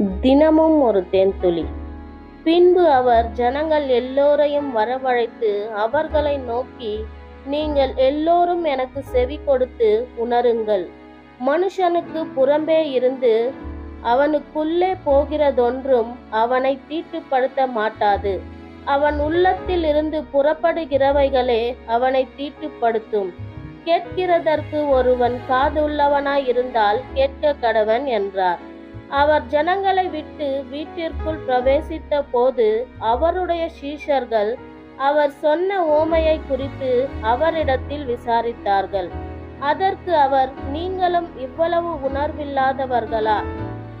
தினமும் ஒரு தேன்துளி. பின்பு அவர் ஜனங்கள் எல்லோரையும் வரவழைத்து அவர்களை நோக்கி நீங்கள் எல்லோரும் எனக்கு செவி கொடுத்து உணருங்கள். மனுஷனுக்கு புறம்பே இருந்து அவனுக்குள்ளே போகிறதொன்றும் அவனை தீட்டுப்படுத்த மாட்டாது. அவன் உள்ளத்தில் இருந்து புறப்படுகிறவைகளே அவனை தீட்டுப்படுத்தும். கேட்கிறதற்கு ஒருவன் காதுள்ளவனாய் இருந்தால் கேட்க கடவன் என்றார். அவர் ஜனங்களை விட்டு வீட்டிற்குள் பிரவேசித்த போது அவருடைய சீஷர்கள் அவர் சொன்ன ஓமையை குறித்து அவரிடத்தில் விசாரித்தார்கள். அதற்கு அவர் நீங்களும் இவ்வளவு உணர்வில்லாதவர்களா?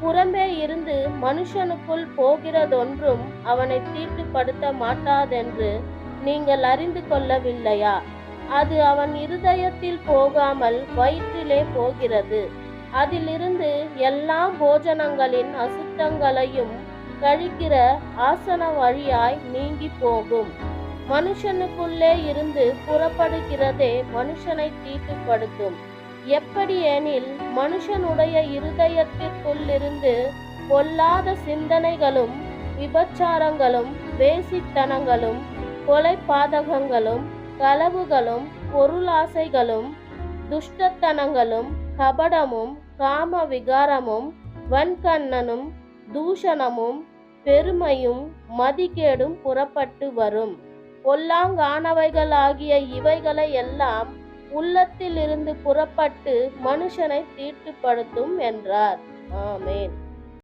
புறம்பே இருந்து மனுஷனுக்குள் போகிறதொன்றும் அவனை தீட்டுப்படுத்த மாட்டாதென்று நீங்கள் அறிந்து கொள்ளவில்லையா? அது அவன் இருதயத்தில் போகாமல் வயிற்றிலே போகிறது. அதிலிருந்து எல்லா போஜனங்களின் அசுத்தங்களையும் கழிக்கிற ஆசன வழியாய் நீங்கி போகும் மனுஷனுக்குள்ளே இருந்து புறப்படுகிறதே மனுஷனை தீட்டுப்படுத்தும். எப்படி எனில் மனுஷனுடைய இருதயத்திற்குள்ளிருந்து பொல்லாத சிந்தனைகளும் விபச்சாரங்களும் வேசித்தனங்களும் கொலை பாதகங்களும் களவுகளும் பொருளாசைகளும் துஷ்டத்தனங்களும் கபடமும் காம விகாரமும் வன்கண்ணனும் தூஷணமும் பெருமையும் மதிகேடும் புறப்பட்டு வரும். பொல்லாங்கானவைகளாகிய இவைகளை எல்லாம் உள்ளத்தில் இருந்து புறப்பட்டு மனுஷனை தீட்டுப்படுத்தும் என்றார். ஆமேன்.